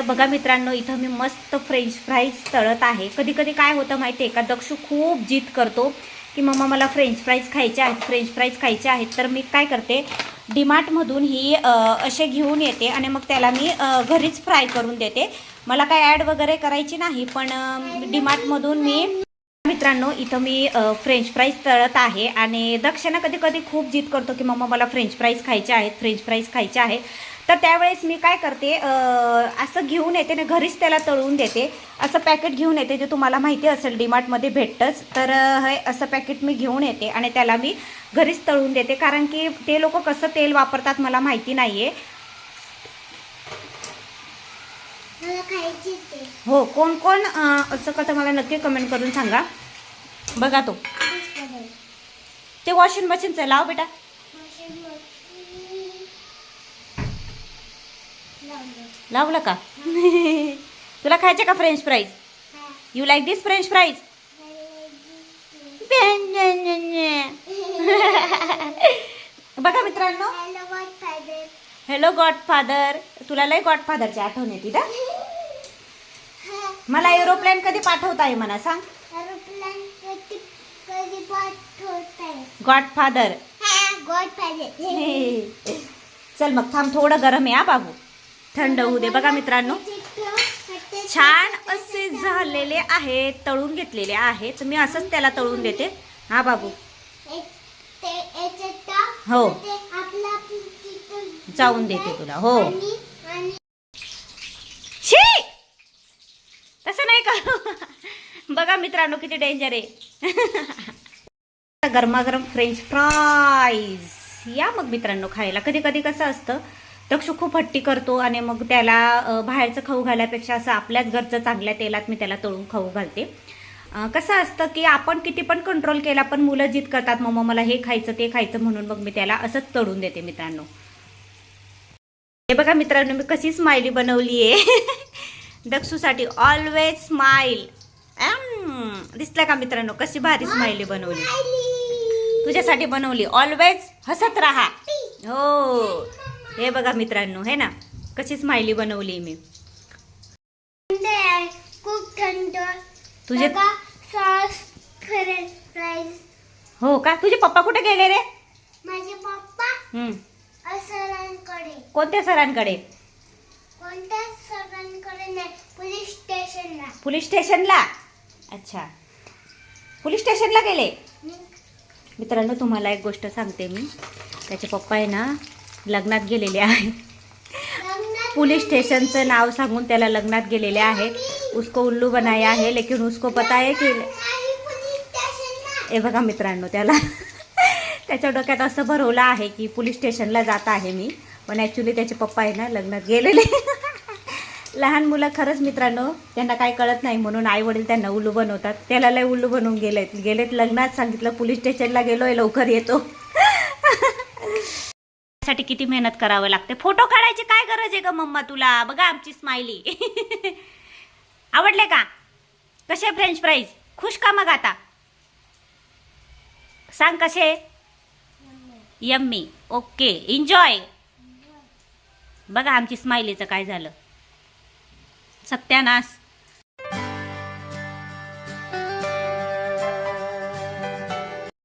तर बघा मित्रांनो इथं मी मस्त फ्रेंच फ्राईज तळत आहे. कधी कधी काय होतं माहिती आहे का दक्षू खूप जिद करतो की मम्मा मला फ्रेंच फ्राईज खायचे आहेत फ्रेंच फ्राईज खायचे आहेत. तर मी काय करते डीमार्टमधून ही असे घेऊन येते आणि मग त्याला मी घरीच फ्राय करून देते. मला काय ॲड वगैरे करायची नाही पण डीमार्टमधून मी मित्रांनो इथं मी फ्रेंच फ्राईज तळत आहे. आणि दक्षिणा कधी कधी खूप जिद करतो की मम्मा मला फ्रेंच फ्राईज खायचे आहेत फ्रेंच फ्राईज खायचे आहेत. तर त्यावेळेस मी काय करते असं घेऊन येते ना घरीच त्याला तळून देते. असं पॅकेट घेऊन येते जे तुम्हाला माहिती असेल डीमार्टमध्ये भेटतंच. तर हे असं पॅकेट मी घेऊन येते आणि त्याला मी घरीच तळून देते. कारण की ते लोक कसं तेल वापरतात मला माहिती नाही आहे. हो कोण कोण असं कसं मला नक्की कमेंट करून सांगा. बघा तो. ते वॉशिंग मशीनचं लाव बेटा. लावलं का? तुला खायचे का French fries you like this French fries बघा मित्रांनो. हॅलो गॉड फादर तुला लय गॉड फादरची आठवण येते ना मला एरोप्लेन कधी पाठवता आहे म्हणा सांग. गॉड फादर चल मग थांब थोडं गरम आहे हा बाबू. थंड होऊ दे. बघा मित्रांनो छान असे झालेले आहेत तळून घेतलेले आहेत. मी असंच त्याला तळून देते. हा बाबू. हो. जाऊन देते तुला, हो. शी तसं नाही का बघा मित्रांनो किती डेंजर आहे. गरमागरम फ्रेंच फ्राईज या मग मित्रांनो खायला. कधी कधी कसं असतं दक्ष खूप हट्टी करतो आणि मग त्याला बाहेरचं खाऊ घालायपेक्षा असं आपल्याच घरचं चांगल्या तेलात मी त्याला तळून खाऊ घालते. कसं असतं की आपण किती पण कंट्रोल केला पण मुलं जिद करतात मम्मा मला हे खायचं ते खायचं म्हणून मग मी त्याला असंच तळून देते मित्रांनो. हे बघा मित्रांनो मी कशी स्माइली बनवली आहे दक्षूसाठी ऑलवेज स्माइल दिसलं का मित्रांनो? कशी भारी स्माइली बनवली. तुझ्यासाठी बनवली. ऑलवेज हसत राहा. हो. हे बघा मित्रांनो हे ना? कशी स्माइली बनवली मी. खूप थंड तुझे सॉस हो का? तुझे पप्पा कुठे गेले रे? माझे पप्पा. सरांकडे कोणत्या सरांकडे? कोणत्या सरांकडे नाही पोलीस स्टेशनला पोलीस स्टेशनला अच्छा. पोलीस स्टेशनला गेले? मित्रांनो तुम्हाला एक गोष्ट सांगते मी. त्याचे पप्पा आहे ना लग्नात गेलेले आहे. पुलिस स्टेशनचं नाव सांगून त्याला लग्नात गेलेले आहे उसको उल्लू बनाया आहे लेकिन उसको पता आहे की हे बघा मित्रांनो त्याला त्याच्या डोक्यात असं भरवलं आहे की पोलीस स्टेशनला जात आहे मी. पण ॲक्च्युली त्याचे पप्पा आहे ना लग्नात गेलेले. लहान मुलं खरंच मित्रांनो त्यांना काय कळत नाही. म्हणून आई वडील त्यांना उल्लू बनवतात. त्याला लय उल्लू बनवून गेलेत. गेलेत लग्नात. सांगितलं पोलीस स्टेशनला गेलो लवकर येतो. त्यासाठी किती मेहनत करावं लागते? फोटो काढायची काय गरज आहे ग मम्मा तुला? बघा आमची स्माइली आवडले का? कसे फ्रेंच फ्राईज खुश का मग आता? सांग कसे यम्मी. ओके. एन्जॉय बघा आमची स्माइलीचं काय झालं. सत्यानाश.